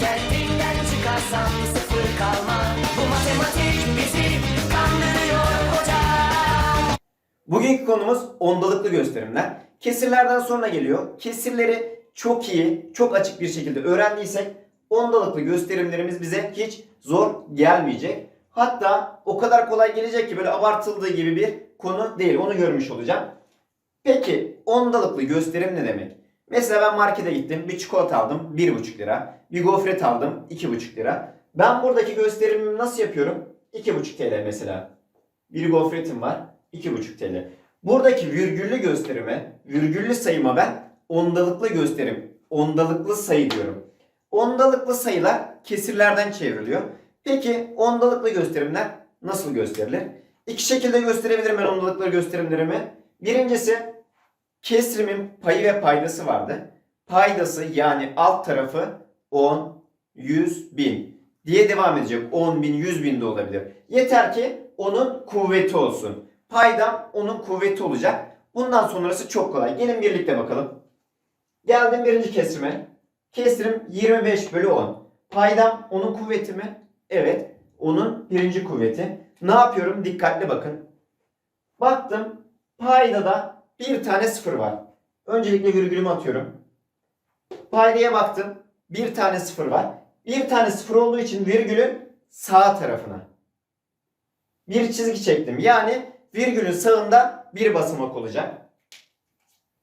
Kendinden çıkarsan sıfır kalma Bu matematik bizi kandırıyor hocam Bugünkü konumuz ondalıklı gösterimler. Kesirlerden sonra geliyor. Kesirleri çok iyi, çok açık bir şekilde öğrendiysek ondalıklı gösterimlerimiz bize hiç zor gelmeyecek. Hatta o kadar kolay gelecek ki böyle abartıldığı gibi bir konu değil. Onu görmüş olacağım. Peki ondalıklı gösterim ne demek? Mesela ben markete gittim. Bir çikolata aldım 1,5 lira. Bir gofret aldım 2,5 lira. Ben buradaki gösterimimi nasıl yapıyorum? 2,5 TL mesela. Bir gofretim var 2,5 TL. Buradaki virgüllü gösterime, virgüllü sayıma ben ondalıklı gösterim, ondalıklı sayı diyorum. Ondalıklı sayılar kesirlerden çevriliyor. Peki ondalıklı gösterimler nasıl gösterilir? İki şekilde gösterebilirim ben ondalıklı gösterimlerimi. Birincisi kesrimin payı ve paydası vardı. Paydası yani alt tarafı 10, 100, 1000 diye devam edecek. 10 bin, 100 bin de olabilir. Yeter ki onun kuvveti olsun. Paydam onun kuvveti olacak. Bundan sonrası çok kolay. Gelin birlikte bakalım. Geldim birinci kesrime. Kesrim 25 bölü 10. Paydam onun kuvveti mi? Evet. Onun birinci kuvveti. Ne yapıyorum? Dikkatli bakın. Baktım. Paydada bir tane sıfır var. Öncelikle virgülümü atıyorum. Paydaya baktım. Bir tane sıfır var. Bir tane sıfır olduğu için virgülün sağ tarafına. Bir çizgi çektim. Yani virgülün sağında bir basamak olacak.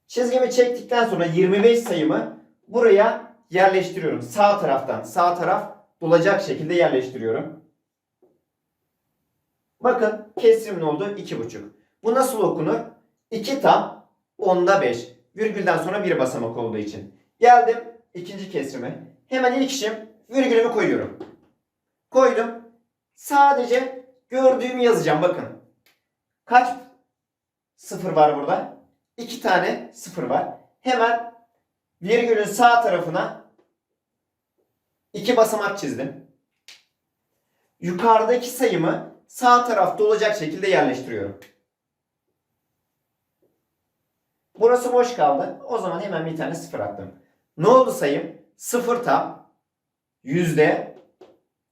Çizgimi çektikten sonra 25 sayımı buraya yerleştiriyorum. Sağ taraftan sağ taraf dolacak şekilde yerleştiriyorum. Bakın kesrim ne oldu? 2,5. Bu nasıl okunur? 2 tam onda 5. Virgülden sonra bir basamak olduğu için. Geldim ikinci kesrime. Hemen ilk işim virgülümü koyuyorum. Koydum. Sadece gördüğümü yazacağım bakın. Kaç sıfır var burada? İki tane sıfır var. Hemen virgülün sağ tarafına iki basamak çizdim. Yukarıdaki sayımı sağ tarafta olacak şekilde yerleştiriyorum. Burası boş kaldı. O zaman hemen bir tane sıfır attım. Ne oldu sayım? Sıfır tam yüzde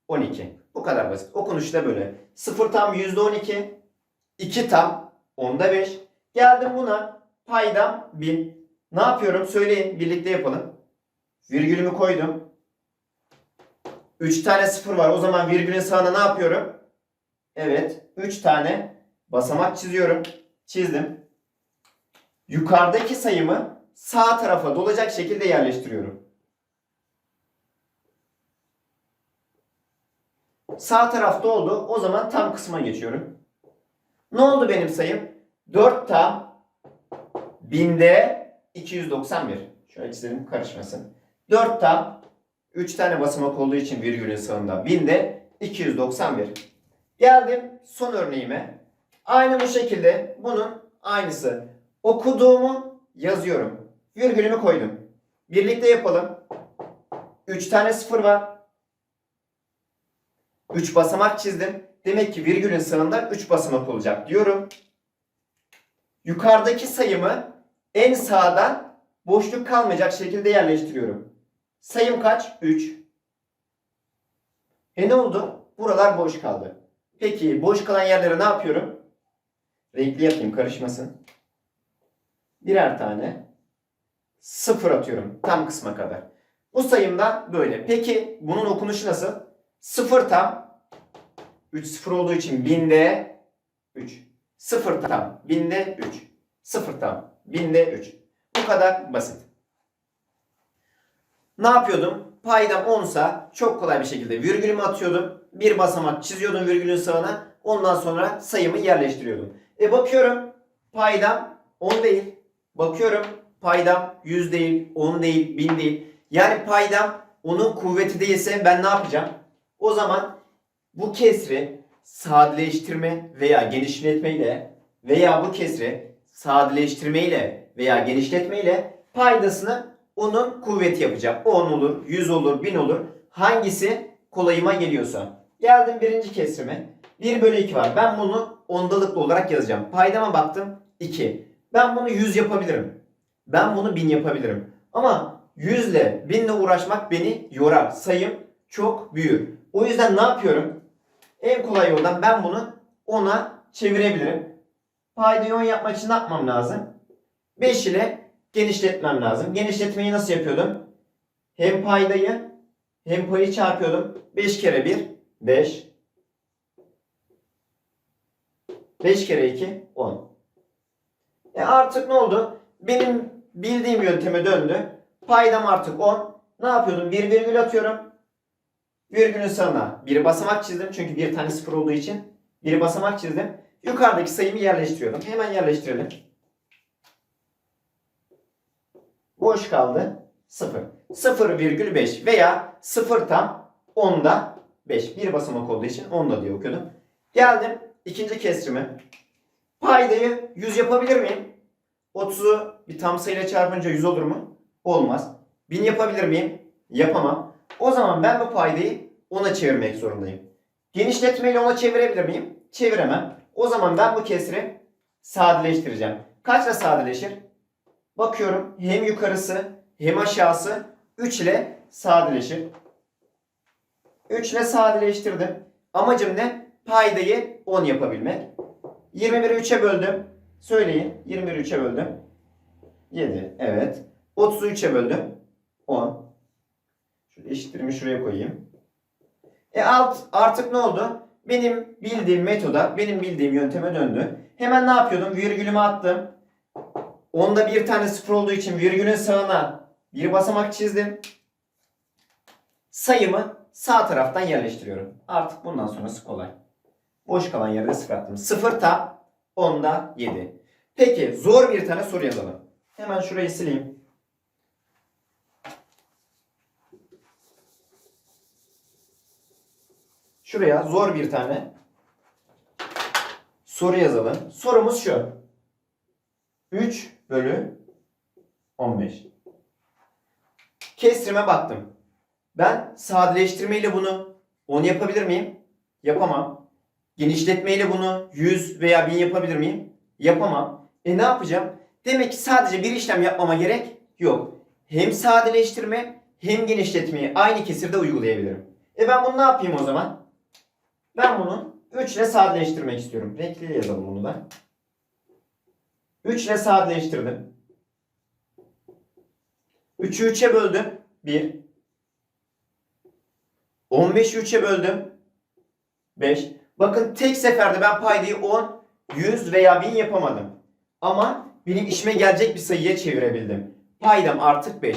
12. Bu kadar basit. Okunuş da böyle. Sıfır tam yüzde 12. 2 tam onda 5. Geldim buna paydam 1000. Ne yapıyorum? Söyleyin birlikte yapalım. Virgülümü koydum. 3 tane sıfır var. O zaman virgülün sağına ne yapıyorum? Evet. 3 tane basamak çiziyorum. Çizdim. Yukarıdaki sayımı sağ tarafa dolacak şekilde yerleştiriyorum. Sağ tarafta oldu. O zaman tam kısma geçiyorum. Ne oldu benim sayım? 4 tam binde 291. Şöyle çizelim karışmasın. 4 tam 3 tane basamak olduğu için virgülün sağında binde 291. Geldim son örneğime. Aynı bu şekilde bunun aynısı. Okuduğumu yazıyorum. Virgülümü koydum. Birlikte yapalım. 3 tane sıfır var. 3 basamak çizdim. Demek ki virgülün sağında 3 basamak olacak diyorum. Yukarıdaki sayımı en sağdan boşluk kalmayacak şekilde yerleştiriyorum. Sayım kaç? 3. E ne oldu? Buralar boş kaldı. Peki boş kalan yerlere ne yapıyorum? Renkli yapayım karışmasın. Birer tane sıfır atıyorum tam kısma kadar. Bu sayım da böyle. Peki bunun okunuşu nasıl? Sıfır tam 3 sıfır olduğu için binde 3. Sıfır tam binde 3. Sıfır tam binde 3. Bu kadar basit. Ne yapıyordum? Paydam 10 sa çok kolay bir şekilde virgülümü atıyordum. Bir basamak çiziyordum virgülün sağına. Ondan sonra sayımı yerleştiriyordum. E bakıyorum paydam 10 değil. Bakıyorum paydam 100 değil, 10 değil, 1000 değil. Yani paydam onun kuvveti değilse ben ne yapacağım? O zaman bu kesri sadeleştirme veya genişletmeyle veya bu kesri sadeleştirmeyle veya genişletmeyle paydasını onun kuvveti yapacağım. 10 olur, 100 olur, 1000 olur. Hangisi kolayıma geliyorsa. Geldim birinci kesrime. 1 bölü 2 var. Ben bunu ondalıklı olarak yazacağım. Paydama baktım 2. Ben bunu 100 yapabilirim. Ben bunu 1000 yapabilirim. Ama 100 ile 1000 ile uğraşmak beni yorar. Sayım çok büyür. O yüzden ne yapıyorum? En kolay yoldan ben bunu 10'a çevirebilirim. Paydayı 10 yapmak için ne yapmam lazım? 5 ile genişletmem lazım. Genişletmeyi nasıl yapıyordum? Hem paydayı hem payı çarpıyordum. 5 kere 1 5 5 kere 2 10. E artık ne oldu? Benim bildiğim yönteme döndü. Paydam artık 10. Ne yapıyordum? Bir virgül atıyorum. Virgülün sağına bir basamak çizdim. Çünkü bir tane sıfır olduğu için bir basamak çizdim. Yukarıdaki sayımı yerleştiriyordum. Hemen yerleştirelim. Boş kaldı. 0. 0,5 veya 0 tam 10'da 5. Bir basamak olduğu için 10'da diye okuyordum. Geldim ikinci kesrime. Paydayı 100 yapabilir miyim? 30'u bir tam sayıyla çarpınca 100 olur mu? Olmaz. 1000 yapabilir miyim? Yapamam. O zaman ben bu paydayı 10'a çevirmek zorundayım. Genişletmeyle 10'a çevirebilir miyim? Çeviremem. O zaman ben bu kesri sadeleştireceğim. Kaçla sadeleşir? Bakıyorum hem yukarısı hem aşağısı 3 ile sadeleşir. 3 ile sadeleştirdim. Amacım ne? Paydayı 10 yapabilmek. 21'i 3'e böldüm. Söyleyin. 21'i 3'e böldüm. 7. Evet. 30'u 3'e böldüm. 10. Şöyle eşittirimi şuraya koyayım. E alt artık ne oldu? Benim bildiğim metoda, benim bildiğim yönteme döndü. Hemen ne yapıyordum? Virgülümü attım. Onda bir tane sıfır olduğu için virgülün sağına bir basamak çizdim. Sayımı sağ taraftan yerleştiriyorum. Artık bundan sonrası kolay. Boş kalan yere de sıfır attım. Sıfır ta onda 7. Peki zor bir tane soru yazalım. Hemen şurayı sileyim. Şuraya zor bir tane soru yazalım. Sorumuz şu. 3 bölü 15. Kesrime baktım. Ben sadeleştirmeyle bunu 10 yapabilir miyim? Yapamam. Genişletmeyle bunu 100 veya 1000 yapabilir miyim? Yapamam. E ne yapacağım? Demek ki sadece bir işlem yapmama gerek yok. Hem sadeleştirme hem genişletmeyi aynı kesirde uygulayabilirim. E ben bunu ne yapayım o zaman? Ben bunu 3 ile sadeleştirmek istiyorum. Renkli yazalım bunu da. 3 ile sadeleştirdim. 3'ü 3'e böldüm. 1. 15'i 3'e böldüm. 5. Bakın tek seferde ben paydayı 10, 100 veya 1000 yapamadım. Ama benim işime gelecek bir sayıya çevirebildim. Paydam artık 5.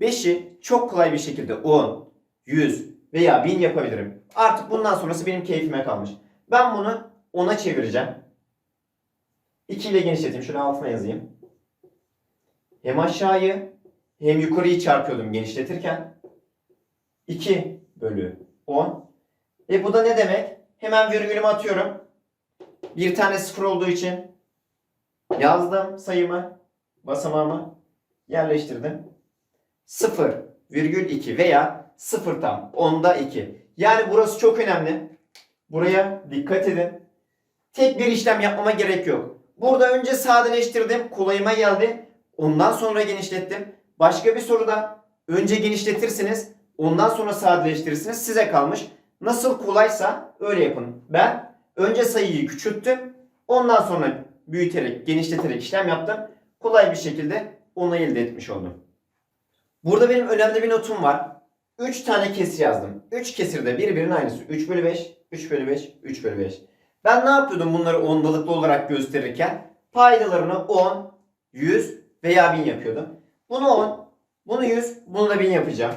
5'i çok kolay bir şekilde 10, 100 veya 1000 yapabilirim. Artık bundan sonrası benim keyfime kalmış. Ben bunu 10'a çevireceğim. 2 ile genişleteyim. Şöyle altına yazayım. Hem aşağıyı hem yukarıyı çarpıyordum genişletirken. 2 bölü 10. E bu da ne demek? Hemen virgülümü atıyorum. Bir tane sıfır olduğu için yazdım sayımı, basamağımı yerleştirdim. 0 virgül 2 veya 0 tam onda 2. Yani burası çok önemli. Buraya dikkat edin. Tek bir işlem yapmama gerek yok. Burada önce sadeleştirdim. Kolayıma geldi. Ondan sonra genişlettim. Başka bir soruda önce genişletirsiniz. Ondan sonra sadeleştirirsiniz. Size kalmış. Nasıl kolaysa öyle yapın. Ben önce sayıyı küçülttüm. Ondan sonra büyüterek, genişleterek işlem yaptım. Kolay bir şekilde onu elde etmiş oldum. Burada benim önemli bir notum var. 3 tane kesir yazdım. 3 kesir de birbirinin aynısı. 3 bölü 5, 3 bölü 5, 3 bölü 5. Ben ne yapıyordum bunları ondalıklı olarak gösterirken? Paydalarını 10, 100 veya 1000 yapıyordum. Bunu 10, bunu 100, bunu da 1000 yapacağım.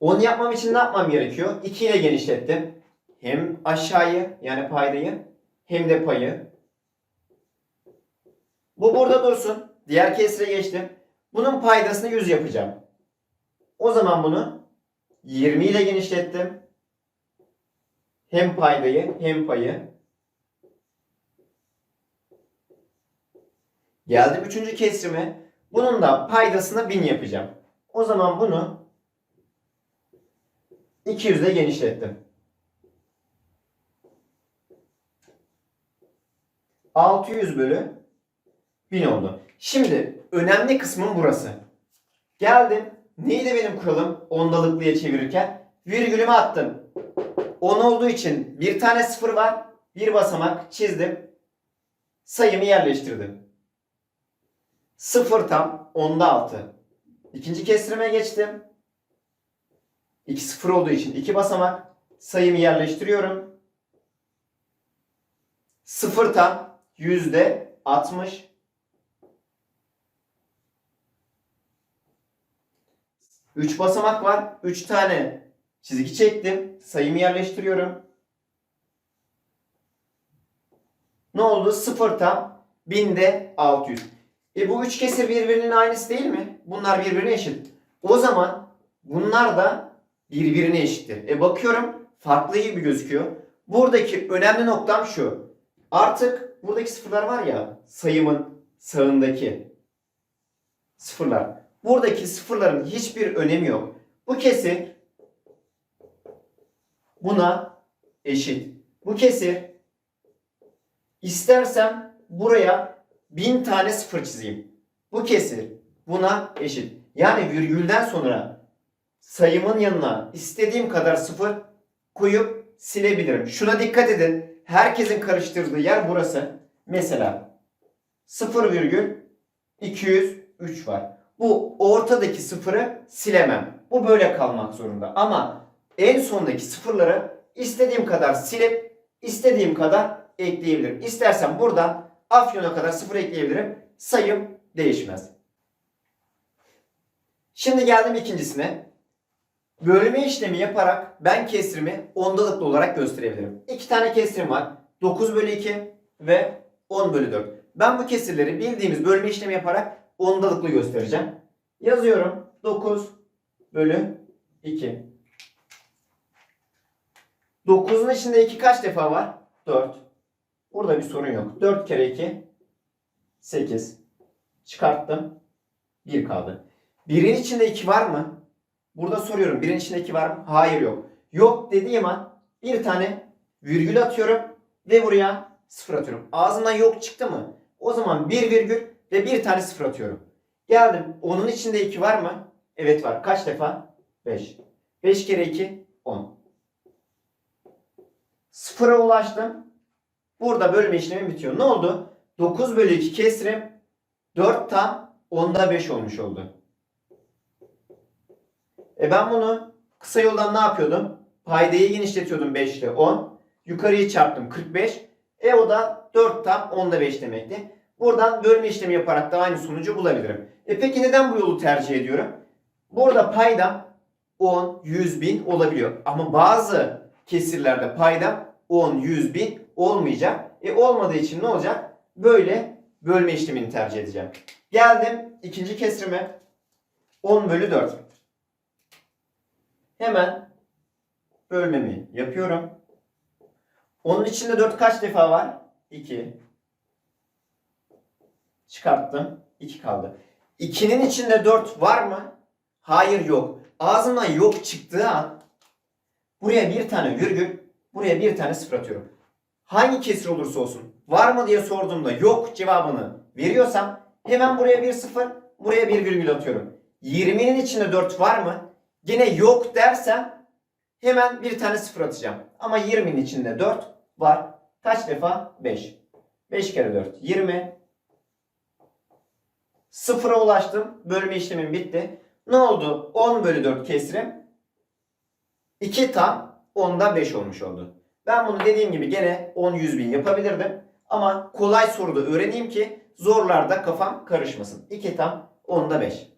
10 yapmam için ne yapmam gerekiyor? 2 ile genişlettim. Hem aşağıyı yani paydayı hem de payı. Bu burada dursun. Diğer kesire geçtim. Bunun paydasını 100 yapacağım. O zaman bunu 20 ile genişlettim. Hem paydayı hem payı. Geldim üçüncü kesrime. Bunun da paydasını 1000 yapacağım. O zaman bunu 200 ile genişlettim. 600 bölü 1000 oldu. Şimdi önemli kısmın burası. Geldim. Neydi benim kuralım ondalıklıya çevirirken? Virgülümü attım. 10 olduğu için bir tane sıfır var. Bir basamak çizdim. Sayımı yerleştirdim. Sıfır tam onda altı. İkinci kesrime geçtim. 2 sıfır olduğu için iki basamak sayımı yerleştiriyorum. Sıfır tam yüzde 60. Üç basamak var. Üç tane çizgi çektim. Sayımı yerleştiriyorum. Ne oldu? Sıfır tam binde 600. E bu üç kesir birbirinin aynısı değil mi? Bunlar birbirine eşit. O zaman bunlar da birbirine eşittir. E bakıyorum farklı gibi gözüküyor. Buradaki önemli noktam şu. Artık buradaki sıfırlar var ya sayımın sağındaki sıfırlar. Buradaki sıfırların hiçbir önemi yok. Bu kesir buna eşit. Bu kesir istersem buraya bin tane sıfır çizeyim. Bu kesir buna eşit. Yani virgülden sonra sayımın yanına istediğim kadar sıfır koyup silebilirim. Şuna dikkat edin. Herkesin karıştırdığı yer burası. Mesela 0,203 var. Bu ortadaki sıfırı silemem. Bu böyle kalmak zorunda. Ama en sondaki sıfırları istediğim kadar silip istediğim kadar ekleyebilirim. İstersen buradan Afyon'a kadar sıfır ekleyebilirim. Sayım değişmez. Şimdi geldim ikincisine. Bölme işlemi yaparak ben kesrimi ondalıklı olarak gösterebilirim. İki tane kesrim var. 9 bölü 2 ve 10 bölü 4. Ben bu kesirleri bildiğimiz bölme işlemi yaparak ondalıklı göstereceğim. Yazıyorum. 9 bölü 2. 9'un içinde 2 kaç defa var? 4. Burada bir sorun yok. 4 kere 2 8. Çıkarttım. 1 kaldı. 1'in içinde 2 var mı? Burada soruyorum. 1'in içinde 2 var mı? Hayır yok. Yok dediğim an bir tane virgül atıyorum ve buraya 0 atıyorum. Ağzımdan yok çıktı mı? O zaman 1 virgül ve bir tane 0 atıyorum. Geldim. Onun içinde 2 var mı? Evet var. Kaç defa? 5. 5 kere 2 10. Sıfıra ulaştım. Burada bölme işlemi bitiyor. Ne oldu? 9 bölü 2 kesrim 4 tam 10'da 5 olmuş oldu. E ben bunu kısa yoldan ne yapıyordum? Paydayı genişletiyordum 5 ile 10. Yukarıyı çarptım 45. E o da 4 tam 10'da 5 demekti. Buradan bölme işlemi yaparak da aynı sonucu bulabilirim. E peki neden bu yolu tercih ediyorum? Burada paydam 10, 100 bin olabiliyor. Ama bazı kesirlerde paydam 10, 100 bin olmayacak. E olmadığı için ne olacak? Böyle bölme işlemini tercih edeceğim. Geldim ikinci kesrime. 10 bölü 4. Hemen bölmemi yapıyorum. Onun içinde 4 kaç defa var? 2. Çıkarttım. 2 kaldı. 2'nin içinde 4 var mı? Hayır yok. Ağzımdan yok çıktığı an buraya bir tane virgül, buraya bir tane sıfır atıyorum. Hangi kesir olursa olsun var mı diye sorduğumda yok cevabını veriyorsam hemen buraya bir sıfır, buraya bir virgül atıyorum. 20'nin içinde 4 var mı? Yine yok dersem hemen bir tane sıfır atacağım. Ama 20'nin içinde 4 var. Kaç defa? 5. 5 kere 4 20. Sıfıra ulaştım. Bölme işlemim bitti. Ne oldu? 10 bölü 4 kesrim. 2 tam 10'da 5 olmuş oldu. Ben bunu dediğim gibi gene 10 100 bin yapabilirdim. Ama kolay soruda öğreneyim ki zorlarda kafam karışmasın. 2 tam 10'da 5.